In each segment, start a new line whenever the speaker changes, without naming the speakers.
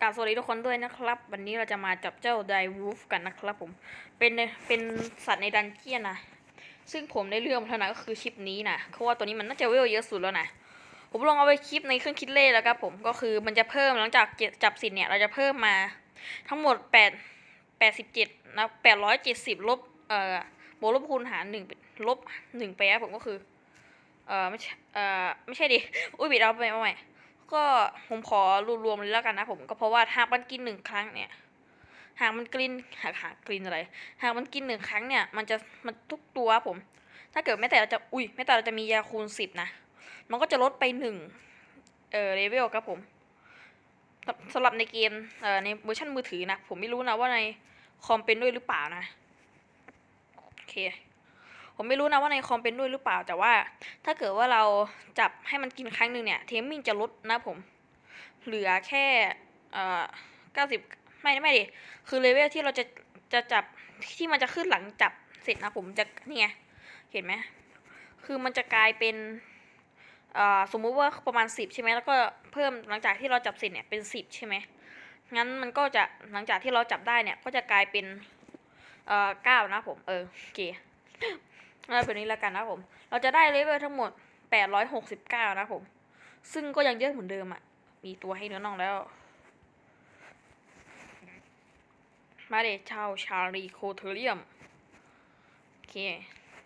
กราบสวัสดีทุกคนด้วยนะครับ วันนี้เราจะมาจับเจ้าไดวูฟกันนะครับผม เป็นเป็นสัตว์ในดันเจียนนะซึ่งผมได้เลือกมาเท่านั้นก็คือคลิปนี้นะเพราะว่าตัวนี้มันน่าจะเวลเยอะสุดแล้วนะผมลองเอาไปคลิปในเครื่องคิดเลขแล้วครับผมก็คือมันจะเพิ่มหลังจากจับสิทธิ์เนี่ยเราจะเพิ่มมาทั้งหมดแปดแปดสิบเจ็ดนะแปดร้อยเจ็ดสิบลบเอ่อบวกลบคูณหารหนึ่งลบหนึ่งไปครับผมก็คือเอ่อไม่ใช่เอ่อไม่ใช่ดิอุ้ยบิดเอาไปเอาใหม่ ก็ผมขอรวมๆเลยแล้วกันนะผมก็เพราะว่าหากมันกินหนึ่งครั้งเนี่ยหากมันกินหากหากกินอะไร หากมันกินหนึ่งครั้งเนี่ย มันจะมันทุกตัวผม ถ้าเกิดแม้แต่เราจะอุ้ยแม้แต่เราจะมียาคูณสิบนะ มันก็จะลดไปหนึ่งเออเลเวลครับผมสำสำหรับในเกมเอ่อในเวอร์ชันมือถือนะ ผมไม่รู้นะว่าในคอมเป็นด้วยหรือเปล่านะ โอเค ผมไม่รู้นะว่าในคอมเป็นด้วยหรือเปล่า แต่ว่า ถ้าเกิดว่าเราจับให้มันกินครั้งหนึ่งเนี่ย เทมมิ่งจะลดนะผม เหลือแค่เอ่อเก้าสิบไม่ไม่ดิ คือเลเวลที่เราจะจะจับที่มันจะขึ้นหลังจับเสร็จนะผมจะนี่ไง เห็นไหม คือมันจะกลายเป็นเอ่อสมมุติว่าประมาณสิบใช่ไหมแล้วก็เพิ่มหลังจากที่เราจับเสร็จเนี่ยเป็นสิบใช่ไหมงั้นมันก็จะหลังจากที่เราจับได้เนี่ยก็จะกลายเป็นเอ่อเก้านะผม เออโอเค เอาแบบนี้แล้วกันนะผม เราจะได้เลเวลทั้งหมด 869 นะผม ซึ่งก็ยังเยอะเหมือนเดิมอะ่ะ มีตัวให้เนื้อน่องแล้ว มาเดชาวชาลีโคเทเรียม โอเค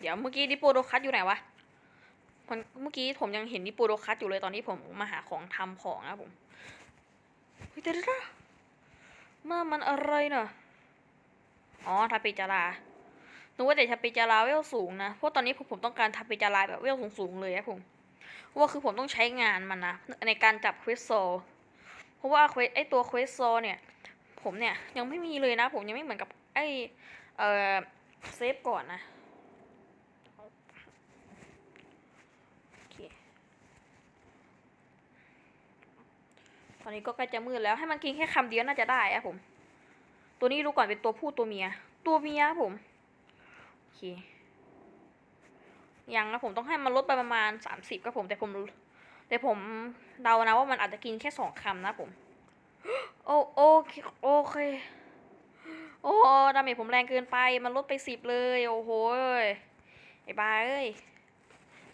เดี๋ยวเมื่อกี้ดิโปโดคัสอยู่ไหนวะมันเมื่อกี้ผมยังเห็นดิโปโดคัสอยู่เลยตอนที่ผมมาหาของทำของนะผม เฮ้ยเดี๋ยวเดี๋ยวมามันอะไรเนาะอ๋อทาปิจารา นึกว่าแต่ทาปิจาราเวลสูงนะ เพราะตอนนี้ผมผมต้องการทาปิจาราแบบเวลสูงๆเลยครับผมเพราะว่าคือผมต้องใช้งานมันนะในการจับควิสโซเพราะว่าเควสไอตัวควิสโซเนี่ย ผมเนี่ยยังไม่มีเลยนะ ผมยังไม่เหมือนกับไอเออเซฟก่อนนะตอนนี้ก็ใกล้จะมืดแล้วให้มันกินแค่คำเดียวน่าจะได้อะผม ตัวนี้ดูก่อนเป็นตัวผู้ตัวเมีย ตัวเมียผม เคยังนะผมต้องให้มันลดไปประมาณสามสิบครับผมแต่ผมแต่ผมเดานะว่ามันอาจจะกินแค่สองคำนะผม โอโอเคโอเค โอ้ดาเมจผมแรงเกินไปมันลดไปสิบเลย โอ้โหไอ้บ้าเอ้ย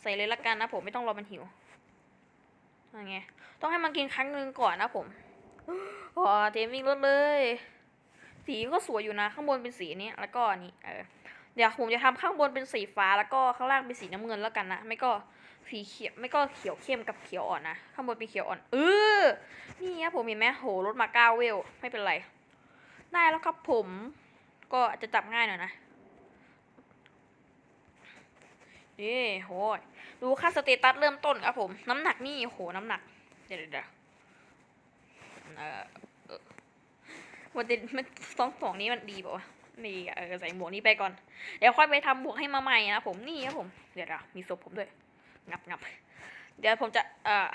ใส่เลยละกันนะผมไม่ต้องรอมันหิวอะไรไงต้องให้มันกินครั้งหนึ่งก่อนนะผมอ๋อเทมมิ่งลดเลย สีก็สวยอยู่นะ ข้างบนเป็นสีนี้แล้วก็นนี้เออ เดี๋ยวผมจะทำข้างบนเป็นสีฟ้าแล้วก็ข้างล่างเป็นสีน้ำเงินแล้วกันนะ ไม่ก็สีเขียวไม่ก็เขียวเข้มกับเขียวอ่อนนะ ข้างบนเป็นเขียวอ่อน เออ นี่ครับผมเห็นไหมโหลดมาเก้าเวล ไม่เป็นไร ได้แล้วครับผม ก็จะจับง่ายหน่อยนะเย้โหยดูค่าสเตตัสเริ่มต้นครับผม น้ำหนักนี่โหน้ำหนัก เดี๋ยวเดี๋ยวเออวันเดนมันสองสองนี้มันดีป่าวะ ไม่เออใส่หมวกนี้ไปก่อน เดี๋ยวค่อยไปทำบวกให้มาใหม่นะผมนี่ครับผมเดี๋ยวเดี๋ยวมีศพผมด้วยงับงับเดี๋ยวผมจะ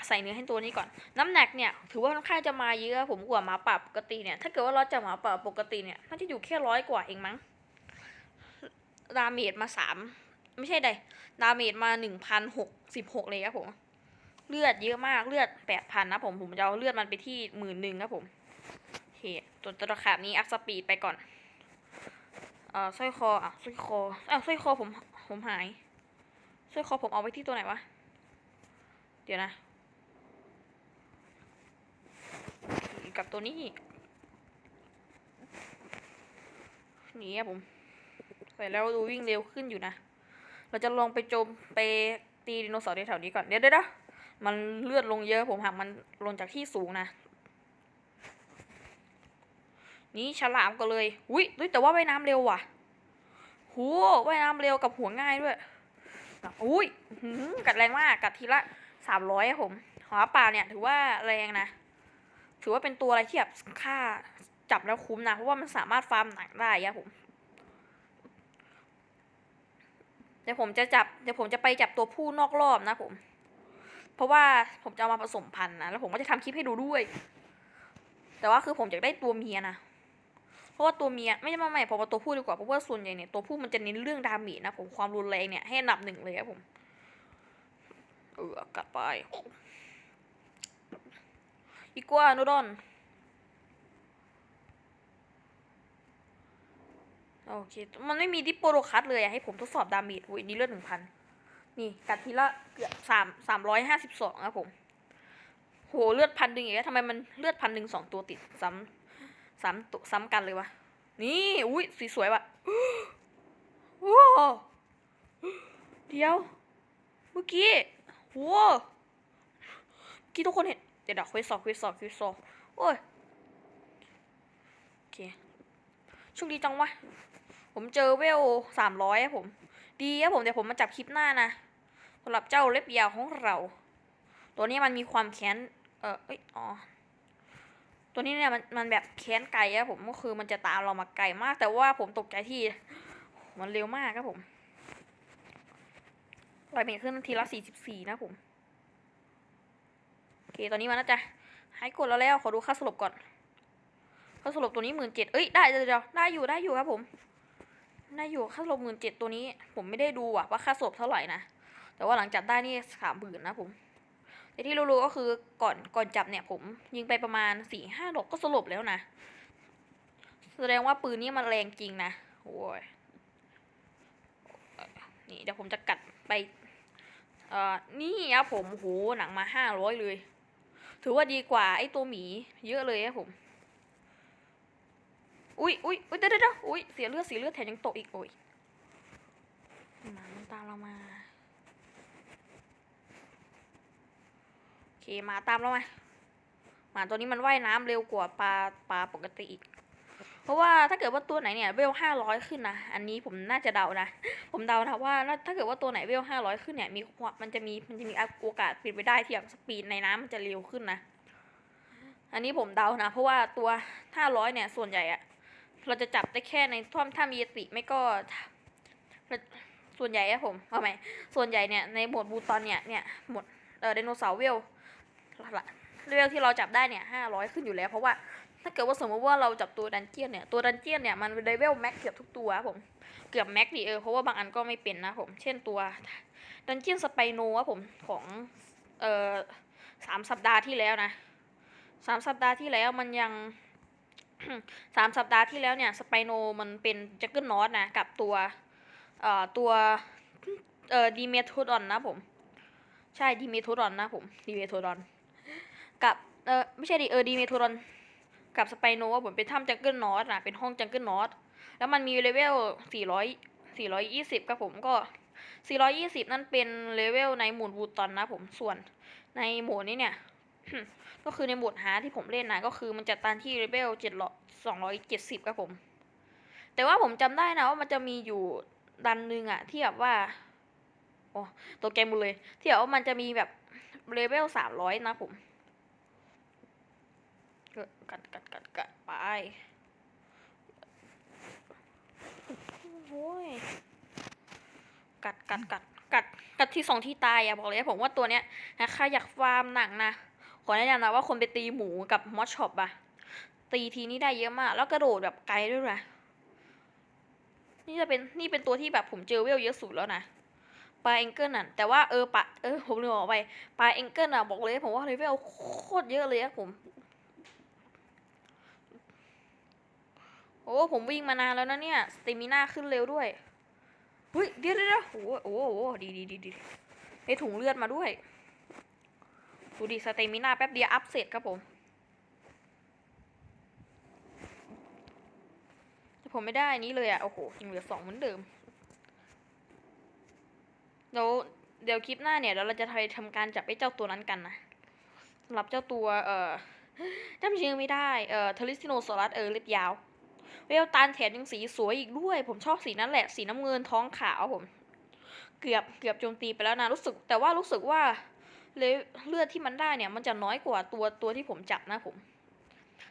ใส่เนื้อให้ตัวนี้ก่อน น้ำหนักเนี่ย ถือว่าค่อนข้างจะมาเยอะผมกว่าหมาป่าปกติเนี่ย ถ้าเกิดว่าเราจะหมาป่าปกติเนี่ยน่าจะอยู่แค่ร้อยกว่าเองมั้งดาเมจมาสามไม่ใช่ใดดาเมจมาหนึ่งพันหกสิบหกเลยครับผม เลือดเยอะมากเลือดแปดพันนะผมผมจะเอาเลือดมันไปที่หมื่นหนึ่งครับผมโอเคตัวตัวราคาบนี้อัพสปีดไปก่อน อ่อสร้อยคออะสร้อยคออ้าวสร้อยคอผมผมหายสร้อยคอผมเอาไว้ที่ตัวไหนวะ เดี๋ยวนะ กับตัวนี้นี่ครับผมใส่แล้วดูวิ่งเร็วขึ้นอยู่นะ เราจะลองไปโจมไปตีไดโนเสาร์แถวนี้ก่อน เดี๋ยวเดี๋ยวนะมันเลือดลงเยอะผมหากมันลงจากที่สูงนะ นี่ฉลามก็เลยอุ้ยแต่ว่าว่ายน้ำเร็วว่ะโหว่ายน้ำเร็วกับหัวง่ายด้วยอุ้ยอื้อหือกัดแรงมากกัดทีละสามร้อยผมหอป่าเนี่ย ถือว่าแรงนะ ถือว่าเป็นตัวอะไรที่แบบค่าจับแล้วคุ้มนะ เพราะว่ามันสามารถฟาร์มหนักได้อะผมเดี๋ยวผมจะจับเดี๋ยวผมจะไปจับตัวผู้นอกรอบนะผม เพราะว่าผมจะเอามาผสมพันธุ์นะ แล้วผมก็จะทำคลิปให้ดูด้วย แต่ว่าคือผมอยากได้ตัวเมียนะ เพราะว่าตัวเมียไม่ใช่มาใหม่ผมมาตัวผู้ดีกว่าเพราะว่าส่วนใหญ่เนี่ยตัวผู้มันจะเน้นเรื่องดาเมจนะผมความรุนแรงเนี่ยให้อันดับหนึ่งเลยครับผมเออกลับไปอีกว่านดอนโอเค มันไม่มีดิปโปโรคัสเลยให้ผมทดสอบดาเมจอุ้ยนี่เลือดหนึ่งพันนี่กัดทีละเกือบสามสามร้อยห้าสิบสองครับผม โห เลือดพันหนึ่งอย่างเงี้ยทำไมมันเลือดพันหนึ่งสองตัวติดซ้ำ ซ้ำตัวซ้ำกันเลยวะนี่อุ้ยสีสวยว่ะโอ้เดี๋ยว เมื่อกี้ว้เมื่อกี้ทุกคนเห็น เดี๋ยวเดี๋ยวคุยสอบคุยสอบคุยสอบโอ้ยโอเคโชคดีจังวะผมเจอเวลสามร้อยผม ดีครับผมเดี๋ยวผมมาจับคลิปหน้านะสำหรับเจ้าเล็บยาวของเรา ตัวนี้มันมีความแค้น เออเอ้ย อ๋อ ตัวนี้เนี่ยมันมันแบบแค้นไกลอะผมก็คือมันจะตามเรามาไกลมาก แต่ว่าผมตกใจที่ มันเร็วมากครับผมลอยเมตรขึ้นทีละสี่สิบสี่นะผมโอเคตอนนี้มันน่าจะหายกดแล้วแล้วขอดูค่าสลบก่อนค่าสลบตัวนี้หมื่นเจ็ดเอ้ยได้เดี๋ยวได้อยู่ได้อยู่ครับผมได้อยู่ค่าสลบหมื่นเจ็ดตัวนี้ ผมไม่ได้ดูอะว่าค่าสลบเท่าไหร่นะแต่ว่าหลังจับได้นี่สามหมื่นนะผม แต่ที่รู้ๆก็คือก่อนก่อนจับเนี่ย ผมยิงไปประมาณสี่ห้าดอกก็สลบแล้วนะ แสดงว่าปืนนี้มันแรงจริงนะโอ้ยนี่เดี๋ยวผมจะกัดไปเอ่อนี่ครับผมโหหนังมาห้าร้อยเลย ถือว่าดีกว่าไอ้ตัวหมี เยอะเลยครับผม อุ้ยอุ้ยอุ้ยเดี๋ยวเดี๋ยวเดี๋ยวอุ้ยเสียเลือดเสียเลือดแถมยังตกอีกโอ้ยหมามันตามเรามา โอ เคมาตามเรามาหมาตัวนี้มันว่ายน้ำเร็วกว่าปลาปลาปกติอีก เพราะว่าถ้าเกิดว่าตัวไหนเนี่ยเวลห้าร้อยขึ้นนะ อันนี้ผมน่าจะเดานะ ผมเดานะว่าถ้าเกิดว่าตัวไหนเวลห้าร้อยขึ้นเนี่ยมีมันจะมีมันจะมีโอกาสเป็นไปได้ที่แบบสปีดในน้ำมันจะเร็วขึ้นนะ อันนี้ผมเดานะ เพราะว่าตัวห้าร้อยเนี่ยส่วนใหญ่อะเราจะจับได้แค่ในท่อมถ้ามีสติไม่ก็ส่วนใหญ่อะผมเอาไหมส่วนใหญ่เนี่ยในหมวดบูตอนเนี่ยเนี่ยหมวดเออไดโนเสาร์เวล เวลที่เราจับได้เนี่ยห้าร้อยขึ้นอยู่แล้ว เพราะว่าถ้าเกิดว่าสมมติว่าเราจับตัวดันเจียนเนี่ยตัวดันเจียนเนี่ยมันเลเวลแม็กเกือบทุกตัวครับผมเกือบแม็กดีเออเพราะว่าบางอันก็ไม่เป็นนะผมเช่นตัวดันเจียนสไปโนะผมของเอ่อสามสัปดาห์ที่แล้วนะสามสัปดาห์ที่แล้วมันยังสามสัปดาห์ที่แล้วเนี่ยสไปโนมันเป็นแจักเกิลนอตนะกับตัวเอ่อตัวเอ่อดีเมโทดอนนะผม ใช่ดีเมโทดอนนะผมดีเมโทดอน กับเออไม่ใช่ดิเออดีเมโทดอนกับสไปโนว่าผมเป็นถ้ำจังเกิลนอตนะเป็นห้องจังเกิลนอตแล้วมันมีเลเวลสี่ร้อยสี่ร้อยยี่สิบครับผมก็สี่ร้อยยี่สิบนั่นเป็นเลเวลในหมุดวูตอนนะผมส่วนในหมุดนี้เนี่ย ก็คือในหมวดฮาที่ผมเล่นนะก็คือมันจะตันที่เลเวลเจ็ดร้อยสองร้อยเจ็ดสิบครับผม แต่ว่าผมจำได้นะว่ามันจะมีอยู่ดันหนึ่งอะที่แบบว่าโอ้ตัวเกมหมดเลย ที่แบบว่ามันจะมีแบบเลเวลสามร้อยนะผม กัดกัดกัดกัดไปโอ้ยกัดกัดกัดกัดกัดที่สองที่ตายอะบอกเลยผมว่าตัวเนี้ยนะครอยากฟาร์มหนักนะขอแนะนำนะว่าคนไปตีหมูกับมอสช็อปอะตีทีนี้ได้เยอะมาก แล้วกระโดดแบบไกลด้วยนะนี่จะเป็นนี่เป็นตัวที่แบบผมเจอเวลเยอะสุดแล้วนะปลาเองเกิลน่ะแต่ว่าเออปะเออผมลืมบอกไปปลาเองเกิลน่ะบอกเลยผมว่าเลเวลโคตรเยอะเลยอะผม โอ้ผมวิ่งมานานแล้วนะเนี่ยสเตมิน่าขึ้นเร็วด้วยเฮ้ยเดี๋ยวเดี๋ยวเดี๋ยวโอ้โหโอ้โหดีดีดีดีได้ถุงเลือดมาด้วยดูดิสเตมิน่าแป๊บเดียวอัพเสร็จครับผมแต่ผมไม่ได้นี้เลยอะ่ะโอ้โหยังเหลือสองเหมือนเดิมเดี๋ยวเดี๋ยวคลิปหน้าเนี่ยเดี๋ยวเราจะไปทำการจับไอ้เจ้าตัวนั้นกันนะสำหรับเจ้าตัวเอ่อจำชื่อไม่ได้เอ่อทริสติโนซอรัสเออเล็บยาว เวลตาลแถมยังสีสวยอีกด้วย ผมชอบสีนั้นแหละ สีน้ำเงินท้องขาวผม เกือบเกือบโจมตีไปแล้วนะรู้สึก แต่ว่ารู้สึกว่าเลเลือดที่มันได้เนี่ย มันจะน้อยกว่าตัวตัวที่ผมจับนะผม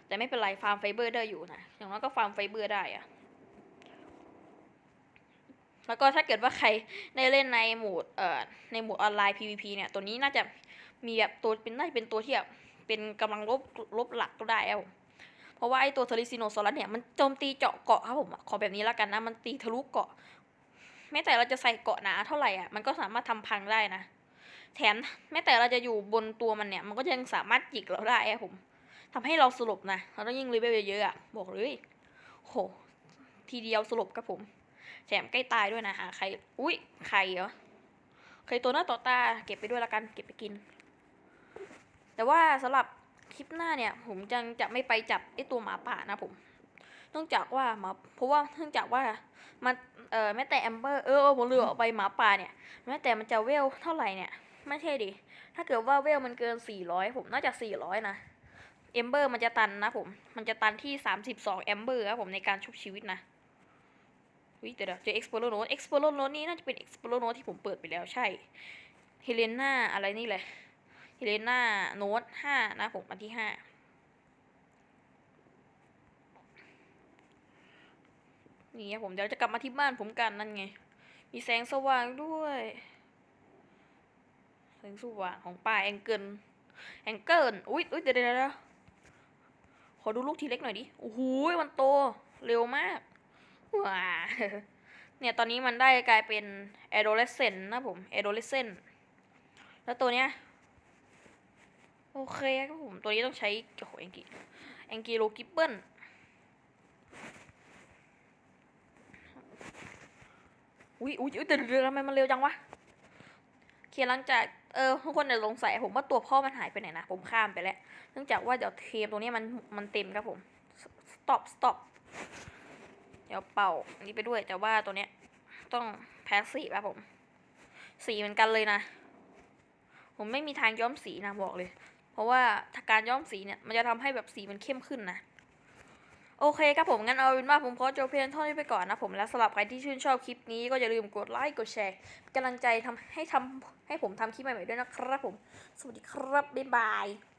แต่ไม่เป็นไรฟาร์มไฟเบอร์ได้อยู่นะอย่างน้อยก็ฟาร์มไฟเบอร์ได้อะแล้วก็ถ้าเกิดว่าใครได้เล่นในโหมดเอ่อในโหมดออนไลน์ PVP เนี่ย ตัวนี้น่าจะมีแบบตัวเป็นน่าจะเป็นตัวที่แบบเป็นกำลังลบลบหลักก็ได้เอา เพราะว่าไอตัวเทริซิโนซอรัสเนี่ยมันโจมตีเจาะเกาะครับผมขอแบบนี้แล้วกันนะ มันตีทะลุเกาะแม้แต่เราจะใส่เกาะหนาเท่าไหร่อะมันก็สามารถทำพังได้นะ แถมแม้แต่เราจะอยู่บนตัวมันเนี่ย มันก็ยังสามารถจิกเราได้อะผมทำให้เราสลบนะ เราต้องยิ่งเลเวลเยอะๆอะบอกเลยโหทีเดียวสลบครับผมแถมใกล้ตายด้วยนะหาใครอุ้ยไข่เหรอไข่ตัวหน้าต่อตาเก็บไปด้วยละกันเก็บไปกิน แต่ว่าสำหรับ คลิปหน้าเนี่ย ผมจังจะไม่ไปจับไอตัวหมาป่านะผมเนื่องจากว่าหมาเพราะว่าเนื่องจากว่ามันเออแม้แต่แอมเบอร์เออผมลืมออกไปหมาป่าเนี่ยแม้แต่มันจะเวลเท่าไหร่เนี่ย ไม่ใช่ดิ ถ้าเกิดว่าเวลมันเกิน 400 ผมน่าจะ 400 นะเอมเบอร์มันจะตันนะผม มันจะตันที่ 32แอมเบอร์ครับผมในการชุบชีวิตนะวิเดี๋ยวเดี๋ยวเอ Explorer Note Explorer Note นี้น่าจะเป็น Explorer Note ที่ผมเปิดไปแล้วใช่เฮเลนาอะไรนี่เลย เลน่าโน้ต5นะผมอันที่5นี่ครับผมเดี๋ยวจะกลับมาที่บ้านผมกันนั่นไง มีแสงสว่างด้วย แสงสว่างของป่าแองเกิลแองเกิลอุ้ยอุ้ยเดี๋ยวเดี๋ยวเดี๋ยวขอดูลูกทีเล็กหน่อยดิ โอ้โหมันโตเร็วมากว้าเนี่ยตอนนี้มันได้กลายเป็น adolescent นะผม adolescent แล้วตัวเนี้ย โอเคครับผม ตัวนี้ต้องใช้โอ้โหแองกิแองกิโลกิปเปิลอุ้ยอุ้ยอุ๊ยเดี๋ยวเดี๋ยวทำไมมันเร็วจังวะโอเคหลังจากเออทุกคนเนี่ยสงสัยผมว่าตัวพ่อมันหายไปไหนนะผมข้ามไปแล้ว เนื่องจากว่าเดี๋ยวเทมตรงนี้มันมันเต็มครับผม stop stop เดี๋ยวเป่าอันนี้ไปด้วย แต่ว่าตัวเนี้ยต้องแพ้สีครับผม สีเหมือนกันเลยนะ ผมไม่มีทางย้อมสีนะบอกเลย เพราะว่าถ้าการย้อมสีเนี่ยมันจะทำให้แบบสีมันเข้มขึ้นนะ โอเคครับผมงั้นเอาเป็นว่าผมขอจบเพียงเท่านี้ไปก่อนนะผมและสำหรับใครที่ชื่นชอบคลิปนี้ก็อย่าลืมกดไลค์กดแชร์กำลังใจทำให้ทำให้ผมทำคลิปใหม่ๆด้วยนะครับผม สวัสดีครับบ๊ายบาย